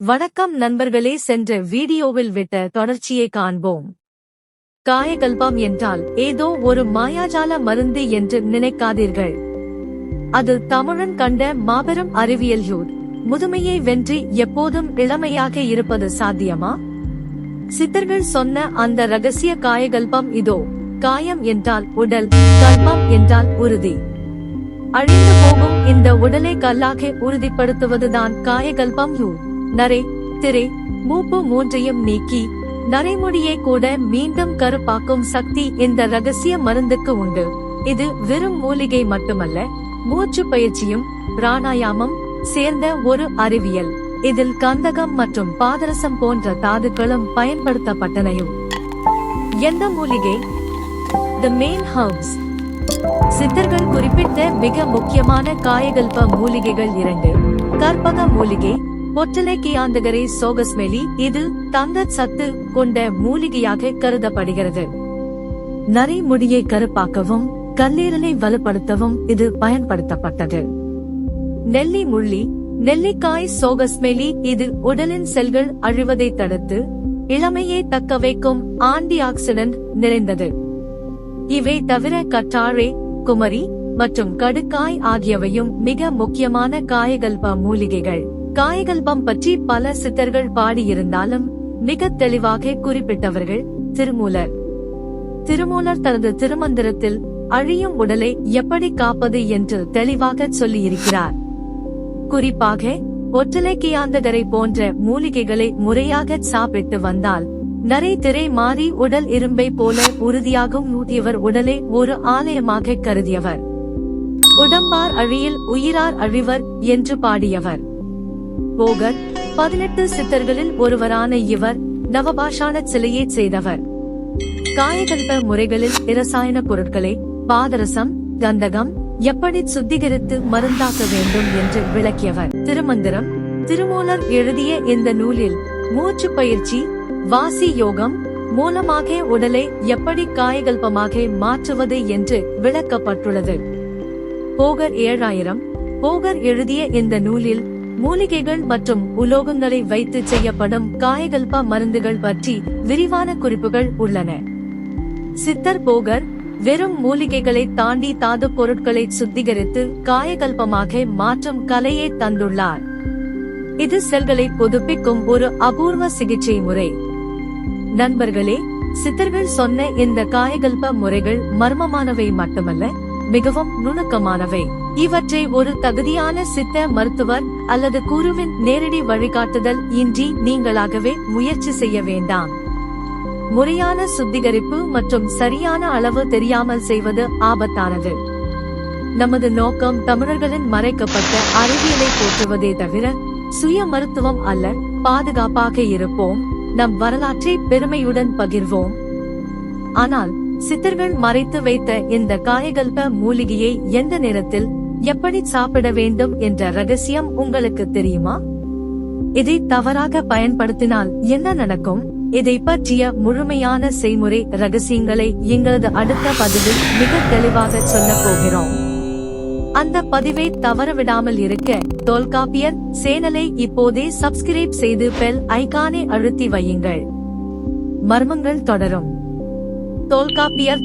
வணக்கம் நண்பர்களே சென்ற வீடியோவில் விட்ட தொடர்ச்சியை காண்போம். காயகல்பம் என்றால் ஏதோ ஒரு மாயாஜால மருந்து என்று நினைக்காதீர்கள். அது தமிழன் கண்ட மாபெரும் அறிவியல் யூர். முதுமையை வென்று எப்போதும் இளமையாக இருப்பது சாத்தியமா? சித்தர்கள் சொன்ன அந்த ரகசிய காயகல்பம் இதோ காயம் என்றால் உடல் கல்பம் என்றால் உறுதி. அழிந்து போகும் இந்த உடலை கல்லாக உறுதிப்படுத்துவதுதான் காயகல்பம் யூ நரை திரை மூப்பு மூன்றையும் நீக்கி நரைமுடியை கூட மீண்டும் கருப்பாக்கும் சக்தி இந்த ரகசிய மருந்துக்கு உண்டு. இது வெறும் மூலிகை மட்டுமல்ல மூச்சு பயிற்சியும் பிராணாயாமம் சேர்ந்த ஒரு அறிவியல். இதில் கந்தகம் மற்றும் பாதரசம் போன்ற தாதுக்களும் பயன்படுத்தப்பட்டனையும். எந்த மூலிகை? த மெயின் ஹர்ப்ஸ் சித்தர்கள் குறிப்பிட்ட மிக முக்கியமான காயகல்ப மூலிகைகள் இரண்டு. கற்பக மூலிகை ஒற்றலை கியாந்தகரை சோகஸ்மெலி இது தங்க சத்து கொண்ட மூலிகையாக கருதப்படுகிறது. நரைமுடியை கருப்பாக்கவும் கல்லீரலை வலுப்படுத்தவும் இது பயன்படுத்தப்பட்டது. நெல்லி முள்ளி நெல்லிக்காய் சோகஸ்மெலி இது உடலின் செல்கள் அழிவதை தடுத்து இளமையை தக்க வைக்கும் ஆன்டி ஆக்சிடென்ட் நிறைந்தது. இவை தவிர கற்றாழை குமரி மற்றும் கடுக்காய் ஆகியவையும் மிக முக்கியமான காயகல்ப மூலிகைகள். காயகல்பம் பற்றி பல சித்தர்கள் பாடியிருந்தாலும் மிக தெளிவாக குறிப்பிட்டவர்கள் திருமூலர். திருமூலர் தனது திருமந்திரத்தில் அழியும் உடலை எப்படி காப்பது என்று தெளிவாக சொல்லியிருக்கிறார். குறிப்பாக ஒற்றலைக்கியாந்தகரை போன்ற மூலிகைகளை முறையாக சாப்பிட்டு வந்தால் நரை திரை மாறி உடல் இரும்பை போல உறுதியாகவும் ஊதியவர் உடலை ஒரு ஆலயமாக கருதியவர். உடம்பார் அழியில் உயிரார் அழிவர் என்று பாடியவர். போகர் பதினெட்டு சித்தர்களில் ஒருவரான இவர் நவபாஷான சிலையை செய்தவர். காயகல்ப முறைகளில் இரசாயன பொருட்களை பாதரசம் கந்தகம் எப்படி சுத்திகரித்து மருந்தாக்க வேண்டும் என்று விளக்கியவர். திருமந்திரம் திருமூலர் எழுதிய இந்த நூலில் மூச்சு பயிற்சி வாசி யோகம் மூலமாக உடலை எப்படி காயகல்பமாக மாற்றுவது என்று விளக்கப்பட்டுள்ளது. போகர் ஏழாயிரம் போகர் எழுதிய இந்த நூலில் மூலிகைகள் மற்றும் உலோகங்களை வைத்து செய்யப்படும் காயகல்ப மருந்துகள் பற்றி விரிவான குறிப்புகள் உள்ளன. சித்தர் போகர் வெறும் மூலிகைகளை தாண்டி தாது பொருட்களை சுத்திகரித்து காயகல்பமாக மாற்றும் கலையை தந்துள்ளார். இது செல்களை புதுப்பிக்கும் ஒரு அபூர்வ சிகிச்சை முறை. நண்பர்களே சித்தர்கள் சொன்ன இந்த காயகல்ப முறைகள் மர்மமானவை மட்டுமல்ல மிகவும் நுணுக்கமானவை. இவற்றை ஒரு தகுதியான சித்த மருத்துவர் அல்லது குருவின் நேரடி வழிகாட்டுதல் இன்றி நீங்களாகவே முயற்சி செய்ய வேண்டாம். முறையான சுத்திகரிப்பு மற்றும் சரியான அளவு தெரியாமல் செய்வது ஆபத்தானது. நமது நோக்கம் தமிழர்களின் மறைக்கப்பட்ட அறிவியலை போற்றுவதே தவிர சுய மருத்துவம் அல்ல பாதுகாப்பாக இருப்போம் நம் வரலாற்றை பெருமையுடன் பகிர்வோம். ஆனால் சித்தர்கள் மறைத்து வைத்த இந்த காயகல்ப மூலிகையை எந்த நேரத்தில் எப்படி சாப்பிட வேண்டும் என்ற ரகசியம் உங்களுக்கு தெரியுமா? இதை தவறாக பயன்படுத்தினால் என்ன நடக்கும்? இதை பற்றிய முழுமையான செய்முறை ரகசியங்களை எங்களது அடுத்த பதிவில் மிக தெளிவாக சொல்ல போகிறோம். அந்த பதிவை தவறவிடாமல் இருக்க தொல்காப்பியர் சேனலை இப்போதே சப்ஸ்கிரைப் செய்து பெல் ஐகானை அழுத்தி வையுங்கள். மர்மங்கள் தொடரும். தொல்காப்பியர்